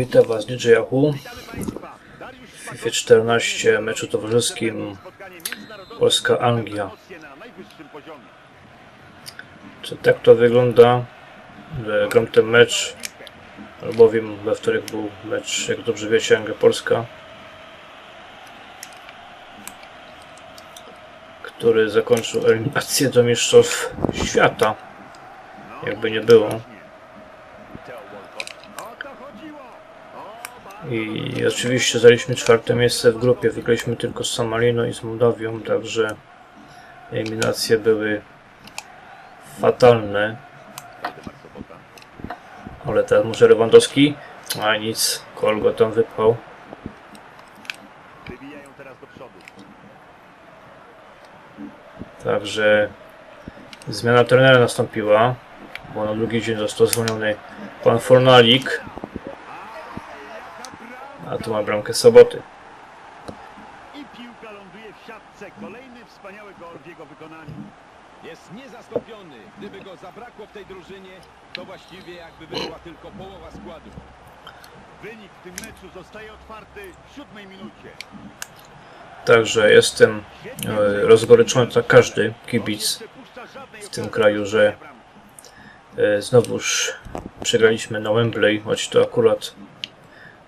Witam Was DJ Yahoo w FIFA 14 meczu towarzyskim Polska-Anglia. Czy tak to wygląda, gram ten mecz, albowiem we wtorek był mecz, jak dobrze wiecie, Anglia-Polska, który zakończył eliminację do Mistrzostw Świata, jakby nie było. I oczywiście zajęliśmy czwarte miejsce w grupie. Wygraliśmy tylko z Samalino i z Mołdawią, także eliminacje były fatalne. Ale teraz może Lewandowski? A nic, Kol go tam przodu. Także zmiana trenera nastąpiła, bo na drugi dzień został zwolniony pan Fornalik. A tu ma bramkę Soboty. I piłka ląduje w siatce. Kolejny wspaniały gol w jego wykonaniu. Jest niezastąpiony. Gdyby go zabrakło w tej drużynie, to właściwie jakby była tylko połowa składu. Wynik w tym meczu zostaje otwarty w siódmej minucie. Także jestem e, rozgoryczony jak każdy kibic w tym kraju, że e, znowuż przegraliśmy na Wembley, choć to akurat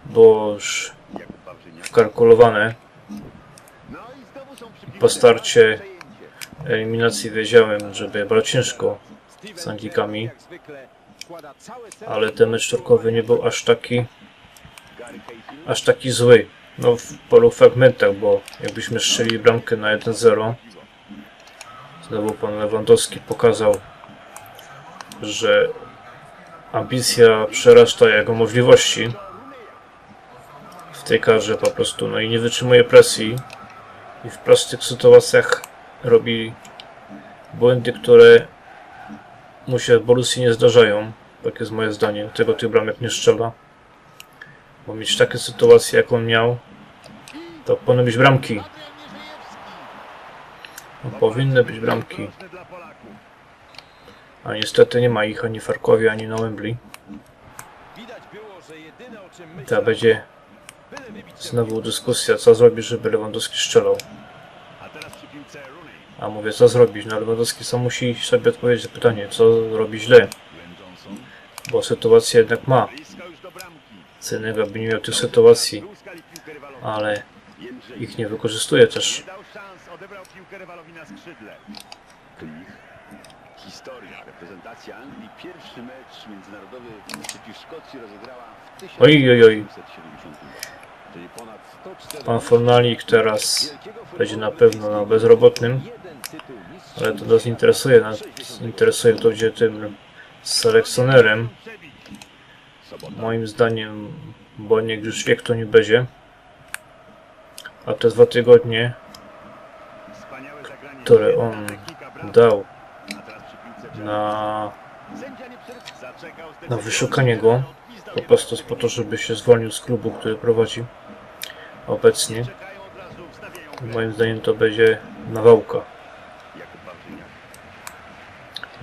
było już wkalkulowane. Po starcie eliminacji wiedziałem, że będzie bardzo ciężko, Z Anglikami. ale ten mecz turkowy nie był aż taki, aż taki zły. No w polu fragmentach, bo jakbyśmy strzelili bramkę na 1-0, znowu pan Lewandowski pokazał, że ambicja przerasta jego możliwości w tej karze po prostu, no i nie wytrzymuje presji i w prostych sytuacjach robi błędy, które mu się w Borussii nie zdarzają, tak jest moje zdanie, tego tych bramek nie strzela. Bo mieć takie sytuacje, jak on miał, to powinny być bramki. No, powinny być bramki. A niestety nie ma ich ani w Charkowie, ani na Ta będzie znowu dyskusja, co zrobić, żeby Lewandowski strzelał. A mówię, co zrobić? No Lewandowski sam musi sobie odpowiedzieć na pytanie, co robi źle, bo sytuację jednak ma. Cennego by nie miał tych sytuacji, ale ich nie wykorzystuje też. Historia. Reprezentacja Anglii. Pierwszy mecz międzynarodowy przeciw Szkocji rozegrała w Oj, oj, oj. 1970 Czyli ponad 104 Pan Fornalik teraz będzie na pewno na bezrobotnym, ale to nas interesuje. Nas interesuje, kto będzie tym selekcjonerem. Moim zdaniem Boniek już wie, kto nie będzie. A te dwa tygodnie, które on dał na, na wyszukanie go, po prostu po to, żeby się zwolnił z klubu, który prowadzi obecnie. Moim zdaniem to będzie nawałka.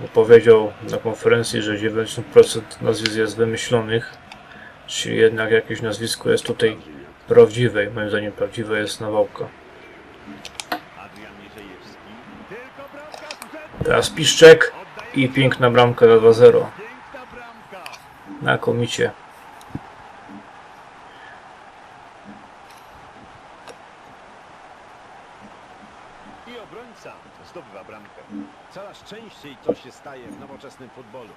Bo powiedział na konferencji, że 90% nazwisk jest wymyślonych, czyli jednak jakieś nazwisko jest tutaj prawdziwe moim zdaniem prawdziwe jest nawałka. Teraz Piszczek i piękna bramka na 2-0. Piękna bramka. Znakomicie. I obrońca zdobywa bramkę. Coraz częściej to się staje w nowoczesnym futbolu.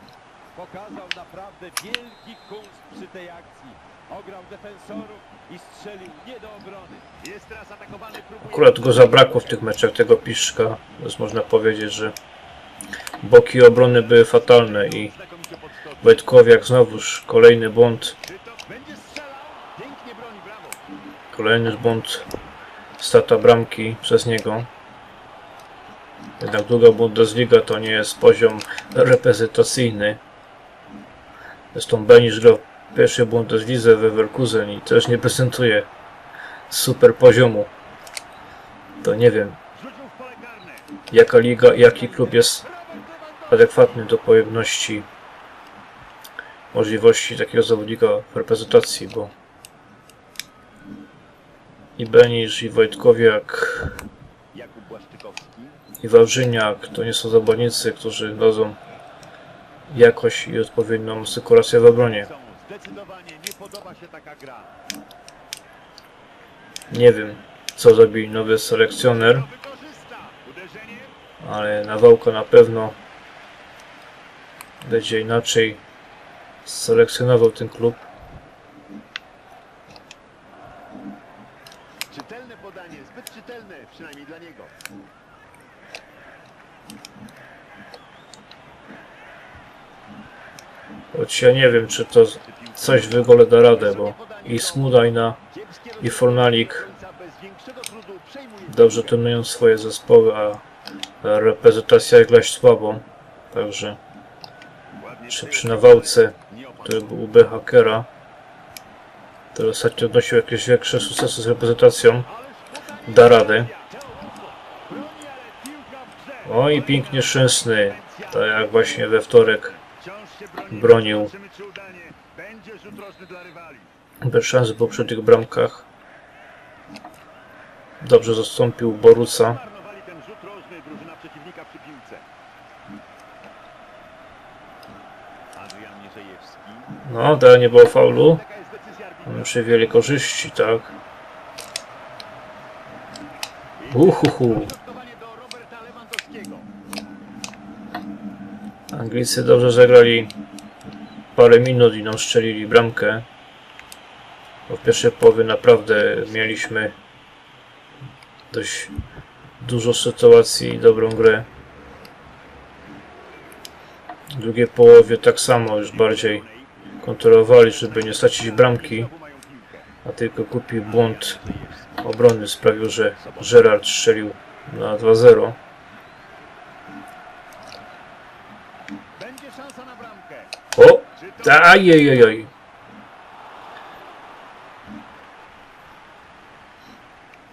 Pokazał naprawdę wielki kunszt przy tej akcji. Ograł defensorów i strzelił nie do obrony. Jest teraz atakowany, próbuje... Akurat go zabrakło w tych meczach tego Piszczka, więc można powiedzieć, że boki obrony były fatalne i. Wojtkowiak znowuż kolejny błąd, kolejny błąd strata bramki przez niego. Jednak druga Bundesliga to nie jest poziom reprezentacyjny. Zresztą Benisz grał w pierwszej Bundeslidze we Leverkusen i też nie prezentuje super poziomu. To nie wiem, jaka liga, jaki klub jest adekwatny do pojemności możliwości takiego zawodnika w reprezentacji, bo i Benisz, i Wojtkowiak. I Wawrzyniak to nie są zawodnicy, którzy dadzą jakość i odpowiednią sykurację w obronie. Nie wiem, co zrobi nowy selekcjoner, ale Nawałka na pewno będzie inaczej selekcjonował ten klub. Czytelne podanie, zbyt czytelne, przynajmniej dla niego. Choć ja nie wiem, czy to coś w ogóle da radę, bo i Smudajna, i Fornalik dobrze trenują swoje zespoły, a reprezentacja jak słabo. Także czy przy Nawałce, który był UB hakera, który ostatnio odnosił jakieś większe sukcesy z reprezentacją, da radę. O i pięknie Szczęsny, tak jak właśnie we wtorek. Bronił. Bez szans przy tych bramkach. Dobrze zastąpił Borusa. Przy. No, teraz nie było faulu. Mamy przywiele korzyści, tak. Uhuhu. Dodatkowanie do Roberta Lewandowskiego. Anglicy dobrze zagrali parę minut i nam strzelili bramkę. Bo w pierwszej połowie naprawdę mieliśmy dość dużo sytuacji i dobrą grę. W drugiej połowie tak samo już bardziej kontrolowali, żeby nie stracić bramki, a tylko głupi błąd obrony sprawił, że Gerard strzelił na 2-0. Będzie szansa na bramkę. O! Czy to Ajajajaj!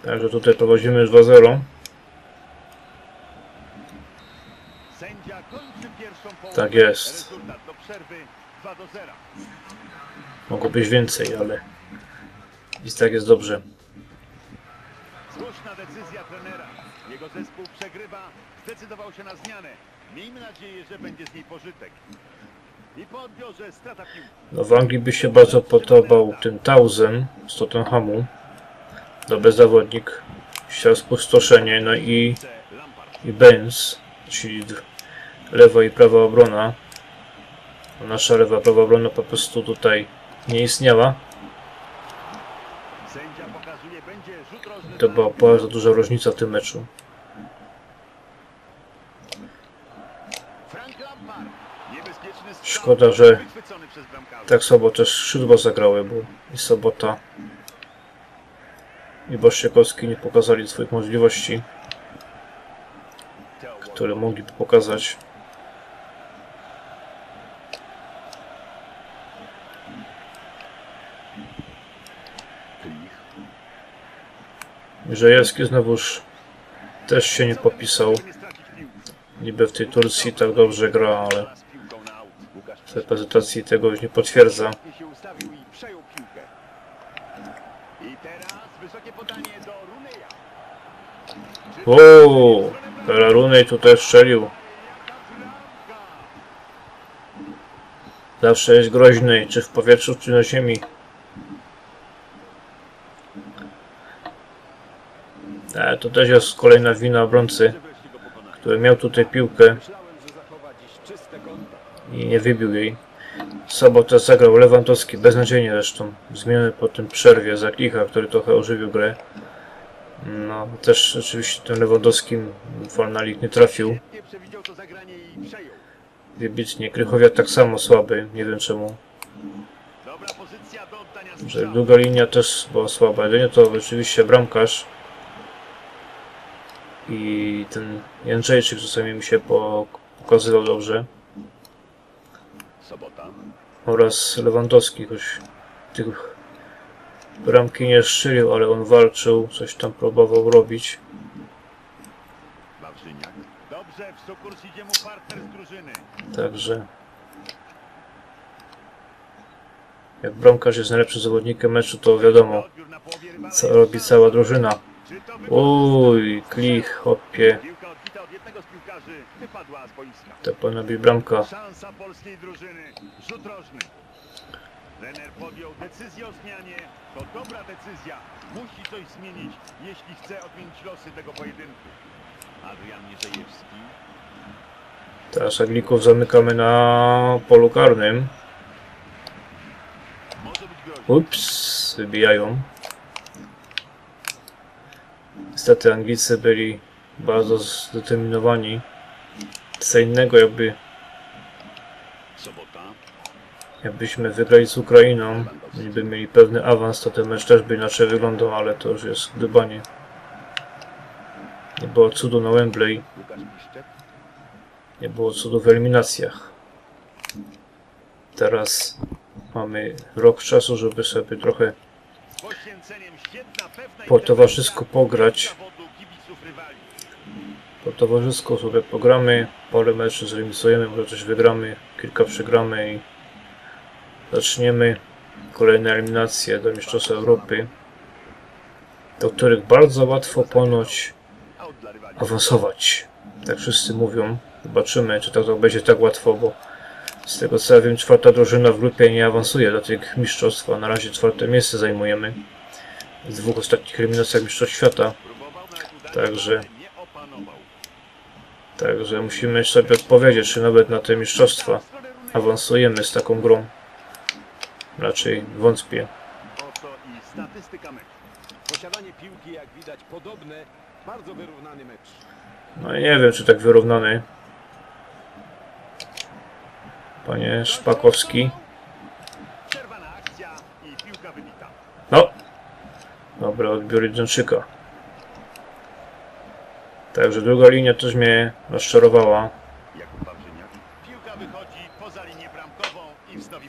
Także tutaj prowadzimy już 2-0. sędzia kończy pierwszą połowę. Tak jest. Rezultat do przerwy 2 do 0. Mogło być więcej, ale i tak jest dobrze. Słuszna decyzja trenera. Jego zespół przegrywa. Zdecydował się na zmianę. Miejmy nadzieję, że będzie z niej pożytek. No w Anglii by się bardzo podobał ten Townsend z Tottenhamu. Dobry zawodnik. Chciał spustoszenie, no i, i Benz, czyli lewa i prawa obrona. A Nasza lewa, prawa obrona po prostu tutaj nie istniała. To była bardzo duża różnica w tym meczu. Szkoda, że. Tak samo też skrzydła zagrały, bo i Sobota i Boszczykowski nie pokazali swoich możliwości, które mogliby pokazać. Mierzejewski znowuż też się nie popisał. Niby w tej Turcji tak dobrze gra, ale Z piłką na aut. Łukasz w reprezentacji tego już nie potwierdza. Uuu, Pelarunej tutaj strzelił. Zawsze jest groźny, czy w powietrzu, czy na ziemi. E, to też jest kolejna wina obrońcy, który miał tutaj piłkę i nie wybił jej. Sobotę zagrał Lewandowski, beznadziejnie zresztą. Zmieniony po tym przerwie za Klicha, który trochę ożywił grę. No, też oczywiście ten Lewandowski Fornalik nie trafił. Wybitnie. Krychowiak tak samo słaby, nie wiem czemu. Że długa linia też była słaba. Jedynie to oczywiście bramkarz. I ten Jędrzejczyk czasami mi się po, pokazywał dobrze. Sobota. Oraz Lewandowski, choć tych bramki nie strzelił, ale on walczył, coś tam próbował robić. Wawrzyniak. Dobrze, w sukurs idzie mu partner z drużyny. Także Jak bramkarz jest najlepszym zawodnikiem meczu, to wiadomo, co robi cała drużyna. Uj, klich, hopie. To powinna być bramka. Szansa polskiej drużyny. Rzut rożny. Trener podjął decyzję o zmianie. To dobra decyzja. Musi coś zmienić, jeśli chce odmienić losy tego pojedynku. Adrian Mierzejewski. Teraz Aglików zamykamy na polu karnym. Ups, wybijają. Niestety Anglicy byli bardzo zdeterminowani. Co innego jakby, jakbyśmy wygrali z Ukrainą, gdyby mieli pewny awans, to ten mecz też by inaczej wyglądał, ale to już jest gdybanie. Nie było cudu na Wembley, nie było cudu w eliminacjach. Teraz mamy rok czasu, żeby sobie trochę Po towarzysku pograć. Po towarzysku sobie pogramy, parę meczy zremisujemy, może coś wygramy, kilka przegramy i zaczniemy kolejne eliminacje do Mistrzostw Europy, do których bardzo łatwo ponoć awansować. Tak wszyscy mówią. Zobaczymy, czy to, to będzie tak łatwo, bo z tego co ja wiem, czwarta drużyna w grupie nie awansuje do tych mistrzostw, a na razie czwarte miejsce zajmujemy w dwóch ostatnich eliminacjach Mistrzostw Świata. Także-. Także musimy sobie odpowiedzieć, czy nawet na te mistrzostwa awansujemy z taką grą. Raczej wątpię. Oto i statystyka meczu. Posiadanie piłki, jak widać, podobne. Bardzo wyrównany mecz. No i nie wiem, czy tak wyrównany. Panie Szpakowski. Przerwana akcja i piłka wybita. No! Dobra, odbiór Jedynczyka. Także druga linia też mnie rozczarowała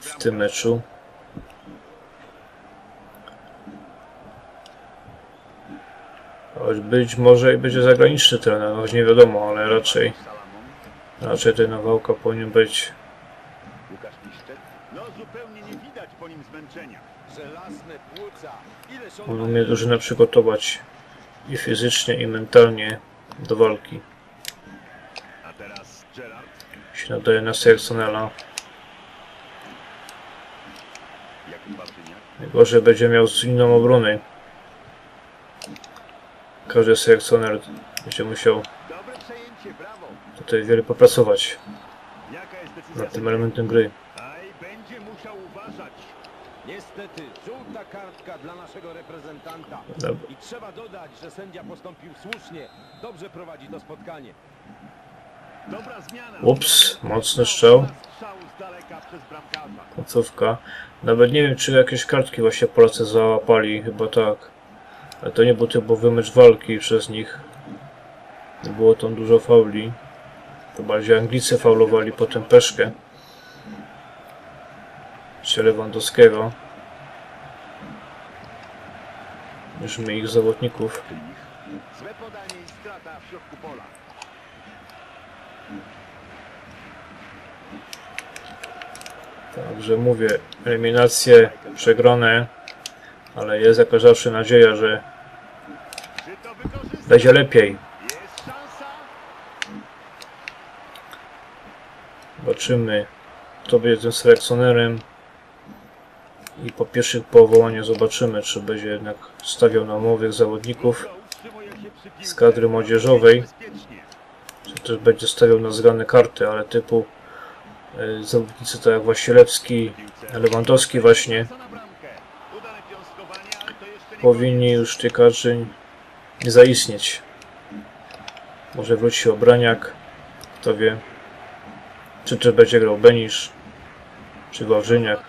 w tym meczu. Choć być może i będzie zagraniczny trener, choć nie wiadomo, ale raczej, raczej ten Nawałka powinien być. No zupełnie nie widać po nim zmęczenia. Żelazne płuca. Ileż on On umie drużynę przygotować i fizycznie, i mentalnie do walki. Się nadaje na Wawrzyniak. Najgorzej będzie miał z inną obronę. Każdy selekcjoner będzie musiał tutaj wiele popracować nad tym elementem gry. Aj, będzie musiał uważać. Niestety, żółta kartka dla naszego reprezentanta. Dobra. I trzeba dodać, że sędzia postąpił słusznie. Dobrze prowadzi to spotkanie. Dobra zmiana. Ups, mocny strzał. Końcówka. Nawet nie wiem, czy jakieś kartki właśnie Polacy załapali, chyba tak. Ale to nie był typowy mecz walki przez nich. Nie było tam dużo fauli. To bardziej Anglicy faulowali potem Peszkę. Czy Lewandowskiego. Niż my ich zawodników. Także mówię, eliminacje przegrane, ale jest jakaś zawsze nadzieja, że będzie lepiej. Zobaczymy, kto będzie tym selekcjonerem. I po pierwszych powołaniu zobaczymy, czy będzie jednak stawiał na nowych zawodników, z kadry młodzieżowej. Czy też będzie stawiał na zgrane karty, ale typu y, zawodnicy tak jak Wasilewski. Lewandowski właśnie, powinni już kadrze nie zaistnieć. Może wróci Obraniak, kto wie. Czy też będzie grał Benisz, czy Wawrzyniak.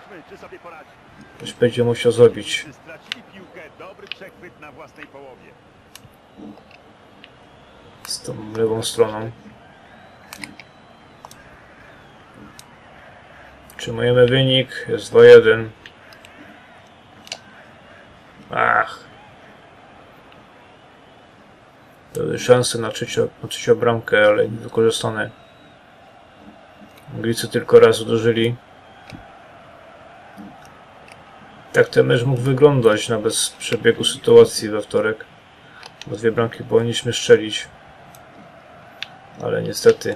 Coś będzie musiał zrobić. Z tą lewą stroną. Trzymujemy wynik, jest 2-1. Ach. Były szanse na trzecią, na trzecią bramkę, ale nie wykorzystane. Anglicy tylko raz uderzyli. Jak ten mecz mógł wyglądać na bez przebiegu sytuacji we wtorek? Bo dwie bramki powinniśmy strzelić. Ale niestety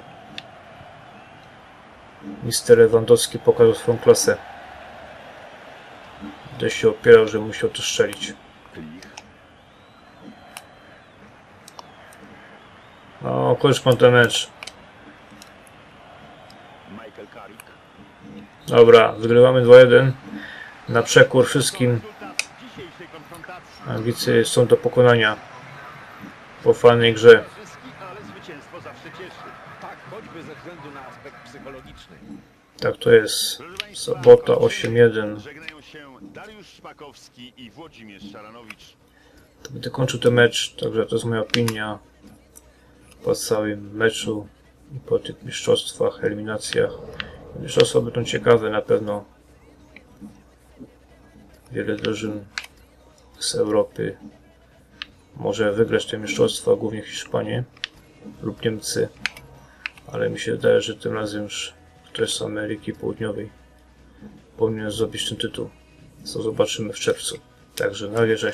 Mister Lewandowski pokazał swoją klasę. Gdy się opierał, że musiał to strzelić. No, kończmy ten mecz. Dobra, wygrywamy 2-1. Na przekór wszystkim. Anglicy są do pokonania po fajnej grze. Tak, to jest. Sobota kończymy. 8-1. Żegnają się Dariusz Szpakowski i Włodzimierz Szaranowicz. Będę kończył ten mecz, także to jest moja opinia po całym meczu i po tych mistrzostwach, eliminacjach. Mistrzostwa będą ciekawe na pewno. Wiele drużyn z Europy może wygrać te mistrzostwa, głównie Hiszpanie lub Niemcy, ale mi się wydaje, że tym razem już ktoś z Ameryki Południowej powinien zdobyć ten tytuł. Co zobaczymy w czerwcu. Także na razie.